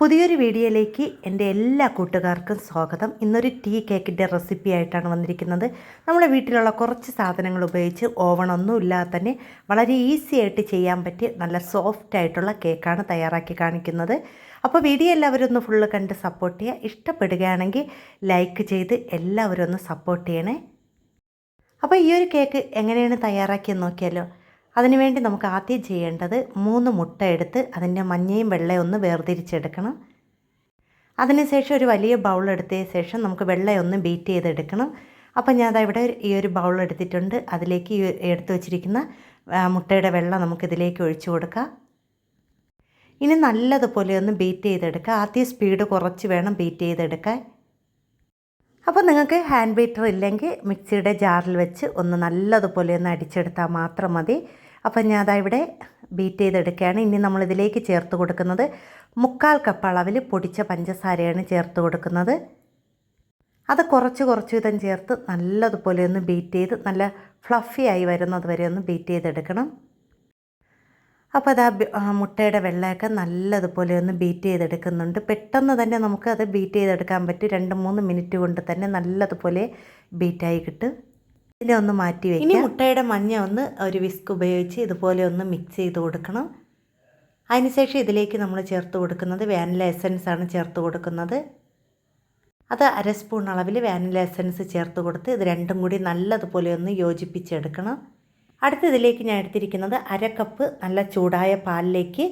പുതിയൊരു വീഡിയോയിലേക്ക് എന്റെ എല്ലാ കൂട്ടുകാർക്കും സ്വാഗതം. ഇന്നൊരു ടീ കേക്കിന്റെ റെസിപ്പി ആയിട്ടാണ് വന്നിരിക്കുന്നത്. നമ്മുടെ വീട്ടിലുള്ള കുറച്ച് സാധനങ്ങൾ ഉപയോഗിച്ച് ഓവണൊന്നും ഇല്ലാതെ തന്നെ വളരെ ഈസി ആയിട്ട് ചെയ്യാൻ പറ്റിയ നല്ല സോഫ്റ്റ് ആയിട്ടുള്ള കേക്കാണ് തയ്യാറാക്കി കാണിക്കുന്നത്. അപ്പോൾ വീഡിയോ എല്ലാവരും ഒന്ന് ഫുള്ള് കണ്ട് സപ്പോർട്ട് ചെയ്യുക. ഇഷ്ടപ്പെടുകയാണെങ്കിൽ ലൈക്ക് ചെയ്ത് എല്ലാവരും ഒന്ന് സപ്പോർട്ട് ചെയ്യണേ. അപ്പോൾ ഈ ഒരു കേക്ക് എങ്ങനെയാണ് തയ്യാറാക്കിയെന്ന് നോക്കിയാലോ. അതിനുവേണ്ടി നമുക്ക് ആദ്യം ചെയ്യേണ്ടത് മൂന്ന് മുട്ട എടുത്ത് അതിന്റെ മഞ്ഞയും വെള്ളയും ഒന്ന് വേർതിരിച്ചെടുക്കണം. അതിനുശേഷം ഒരു വലിയ ബൗൾ എടുത്തതിന് ശേഷം നമുക്ക് വെള്ളയൊന്ന് ബീറ്റ് ചെയ്തെടുക്കണം. അപ്പോൾ ഞാൻ ഇവിടെ ഈ ഒരു ബൗൾ എടുത്തിട്ടുണ്ട്. അതിലേക്ക് ഈ എടുത്തു വച്ചിരിക്കുന്ന മുട്ടയുടെ വെള്ളം നമുക്കിതിലേക്ക് ഒഴിച്ചു കൊടുക്കാം. ഇനി നല്ലതുപോലെ ഒന്ന് ബീറ്റ് ചെയ്തെടുക്കുക ആദ്യം സ്പീഡ് കുറച്ച് വേണം ബീറ്റ് ചെയ്തെടുക്കാൻ. അപ്പോൾ നിങ്ങൾക്ക് ഹാൻഡ് ബീറ്റർ ഇല്ലെങ്കിൽ മിക്സിയുടെ ജാറിൽ വെച്ച് ഒന്ന് നല്ലതുപോലെ ഒന്ന് അടിച്ചെടുത്താൽ മാത്രം മതി. അപ്പോൾ ഞാൻ അതാ ഇവിടെ ബീറ്റ് ചെയ്തെടുക്കുകയാണ്. ഇനി നമ്മളിതിലേക്ക് ചേർത്ത് കൊടുക്കുന്നത് മുക്കാൽ കപ്പ് അളവിൽ പൊടിച്ച പഞ്ചസാരയാണ് ചേർത്ത് കൊടുക്കുന്നത്. അത് കുറച്ച് കുറച്ച് വിധം ചേർത്ത് നല്ലതുപോലെ ഒന്ന് ബീറ്റ് ചെയ്ത് നല്ല ഫ്ലഫി ആയി വരുന്നത് വരെ ഒന്ന് ബീറ്റ് ചെയ്തെടുക്കണം. അപ്പോൾ അത് ആ മുട്ടയുടെ വെള്ളമൊക്കെ നല്ലതുപോലെ ഒന്ന് ബീറ്റ് ചെയ്തെടുക്കുന്നുണ്ട്. പെട്ടെന്ന് തന്നെ നമുക്ക് അത് ബീറ്റ് ചെയ്തെടുക്കാൻ പറ്റും. രണ്ട് മൂന്ന് മിനിറ്റ് കൊണ്ട് തന്നെ നല്ലതുപോലെ ബീറ്റായി കിട്ടും. ഇതിനെ ഒന്ന് മാറ്റി വെക്കുക ഇനി മുട്ടയുടെ മഞ്ഞ ഒന്ന് ഒരു വിസ്ക് ഉപയോഗിച്ച് ഇതുപോലെ ഒന്ന് മിക്സ് ചെയ്ത് കൊടുക്കണം. അതിനുശേഷം ഇതിലേക്ക് നമ്മൾ ചേർത്ത് കൊടുക്കുന്നത് വാനില എസൻസ് ആണ് ചേർത്ത് കൊടുക്കുന്നത്. അത് അര സ്പൂൺ അളവിൽ വാനില എസൻസ് ചേർത്ത് കൊടുത്ത് ഇത് രണ്ടും കൂടി നല്ലതുപോലെ ഒന്ന് യോജിപ്പിച്ചെടുക്കണം. അടുത്ത ഇതിലേക്ക് ഞാൻ എടുത്തിരിക്കുന്നത് അര കപ്പ് നല്ല ചൂടായ പാലിലേക്ക്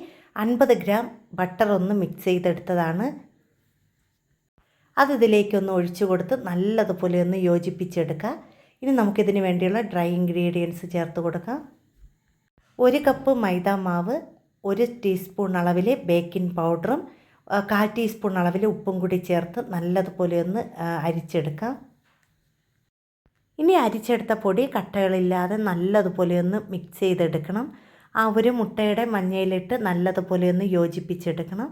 അൻപത് ഗ്രാം ബട്ടർ ഒന്ന് മിക്സ് ചെയ്തെടുത്തതാണ്. അത് ഇതിലേക്കൊന്ന് ഒഴിച്ചു കൊടുത്ത് നല്ലതുപോലെ ഒന്ന് യോജിപ്പിച്ചെടുക്കുക. ഇനി നമുക്കിതിന് വേണ്ടിയുള്ള ഡ്രൈ ഇൻഗ്രീഡിയൻസ് ചേർത്ത് കൊടുക്കാം. ഒരു കപ്പ് മൈദ മാവ് ഒരു ടീസ്പൂൺ അളവിൽ ബേക്കിംഗ് പൗഡറും കാൽ ടീസ്പൂൺ അളവിൽ ഉപ്പും കൂടി ചേർത്ത് നല്ലതുപോലെ ഒന്ന് അരിച്ചെടുക്കാം. ഇനി അരിച്ചെടുത്ത പൊടി കട്ടകളില്ലാതെ നല്ലതുപോലെ ഒന്ന് മിക്സ് ചെയ്തെടുക്കണം. ആ ഒരു മുട്ടയുടെ മഞ്ഞയിലിട്ട് നല്ലതുപോലെ ഒന്ന് യോജിപ്പിച്ചെടുക്കണം.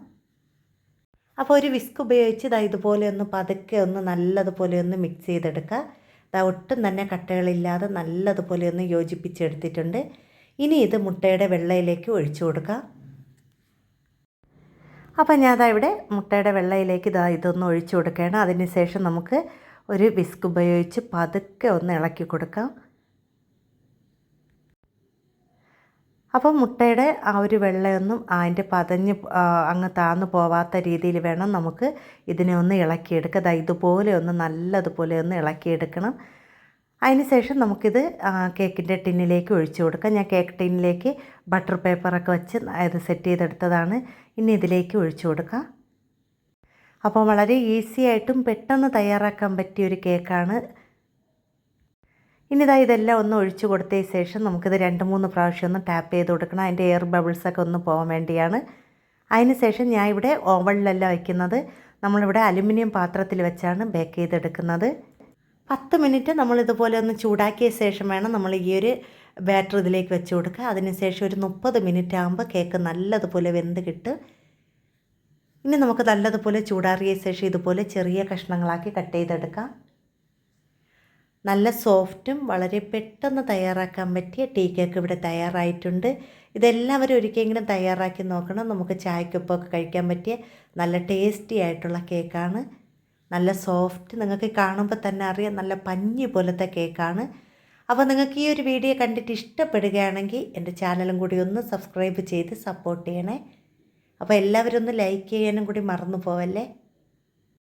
അപ്പോൾ ഒരു വിസ്ക് ഉപയോഗിച്ച് ഇതാ ഇതുപോലെ ഒന്ന് പതുക്കെ ഒന്ന് നല്ലതുപോലെ ഒന്ന് മിക്സ് ചെയ്തെടുക്കുക. ഒട്ടും തന്നെ കട്ടകളില്ലാതെ നല്ലതുപോലെ ഒന്ന് യോജിപ്പിച്ചെടുത്തിട്ടുണ്ട്. ഇനി ഇത് മുട്ടയുടെ വെള്ളയിലേക്ക് ഒഴിച്ചു കൊടുക്കാം. അപ്പം ഞാൻ അതാ ഇവിടെ മുട്ടയുടെ വെള്ളയിലേക്ക് ഇതാ ഇതൊന്ന് ഒഴിച്ചു കൊടുക്കുകയാണ്. അതിന് ശേഷം നമുക്ക് ഒരു വിസ്ക് ഉപയോഗിച്ച് പതുക്കെ ഒന്ന് ഇളക്കി കൊടുക്കാം. അപ്പോൾ മുട്ടയുടെ ആ ഒരു വെള്ളയൊന്നും അതിന്റെ പതഞ്ഞ് അങ്ങ് താന്നു പോവാത്ത രീതിയിൽ വേണം നമുക്ക് ഇതിനെ ഒന്ന് ഇളക്കിയെടുക്കുക ദാ ഇതുപോലെ ഒന്ന് നല്ലതുപോലെ ഒന്ന് ഇളക്കിയെടുക്കണം. അതിന് ശേഷം നമുക്കിത് കേക്കിന്റെ ടിന്നിലേക്ക് ഒഴിച്ചു കൊടുക്കാം. ഞാൻ കേക്ക് ടിന്നിലേക്ക് ബട്ടർ പേപ്പറൊക്കെ വെച്ച് ഇത് സെറ്റ് ചെയ്തെടുത്തതാണ്. ഇനി ഇതിലേക്ക് ഒഴിച്ചു കൊടുക്കാം. അപ്പോൾ വളരെ ഈസി ആയിട്ടും പെട്ടെന്ന് തയ്യാറാക്കാൻ പറ്റിയ ഒരു കേക്കാണ് ഇനി ഇതാ ഇതെല്ലാം ഒന്ന് ഒഴിച്ചു കൊടുത്തതിന് ശേഷം നമുക്കിത് രണ്ട് മൂന്ന് പ്രാവശ്യം ഒന്ന് ടാപ്പ് ചെയ്ത് കൊടുക്കണം. അതിന്റെ എയർ ബബിൾസൊക്കെ ഒന്ന് പോകാൻ വേണ്ടിയാണ്. അതിന് ശേഷം ഞാൻ ഇവിടെ ഓവണിലല്ല വയ്ക്കുന്നത് നമ്മളിവിടെ അലുമിനിയം പാത്രത്തിൽ വെച്ചാണ് ബേക്ക് ചെയ്തെടുക്കുന്നത്. പത്ത് മിനിറ്റ് നമ്മളിതുപോലെ ഒന്ന് ചൂടാക്കിയ ശേഷം വേണം നമ്മൾ ഈ ഒരു ബാറ്റർ ഇതിലേക്ക് വെച്ച് കൊടുക്കുക. അതിന് ശേഷം ഒരു മുപ്പത് മിനിറ്റ് ആകുമ്പോൾ കേക്ക് നല്ലതുപോലെ വെന്ത് കിട്ടും. ഇനി നമുക്ക് നല്ലതുപോലെ ചൂടാറിയ ശേഷം ഇതുപോലെ ചെറിയ കഷ്ണങ്ങളാക്കി കട്ട് ചെയ്തെടുക്കാം. നല്ല സോഫ്റ്റും വളരെ പെട്ടെന്ന് തയ്യാറാക്കാൻ പറ്റിയ ടീ കേക്ക് ഇവിടെ തയ്യാറായിട്ടുണ്ട്. ഇതെല്ലാവരും ഒരിക്കലെങ്കിലും തയ്യാറാക്കി നോക്കണം. നമുക്ക് ചായക്കൊപ്പമൊക്കെ കഴിക്കാൻ പറ്റിയ നല്ല ടേസ്റ്റി ആയിട്ടുള്ള കേക്കാണ്. നല്ല സോഫ്റ്റ് നിങ്ങൾക്ക് കാണുമ്പോൾ തന്നെ അറിയാം നല്ല പഞ്ഞി പോലത്തെ കേക്കാണ്. അപ്പോൾ നിങ്ങൾക്ക് ഈ ഒരു വീഡിയോ കണ്ടിട്ട് ഇഷ്ടപ്പെടുകയാണെങ്കിൽ എന്റെ ചാനലും കൂടി ഒന്ന് സബ്സ്ക്രൈബ് ചെയ്ത് സപ്പോർട്ട് ചെയ്യണേ. അപ്പോൾ എല്ലാവരും ഒന്ന് ലൈക്ക് ചെയ്യാനും കൂടി മറന്നു പോവല്ലേ?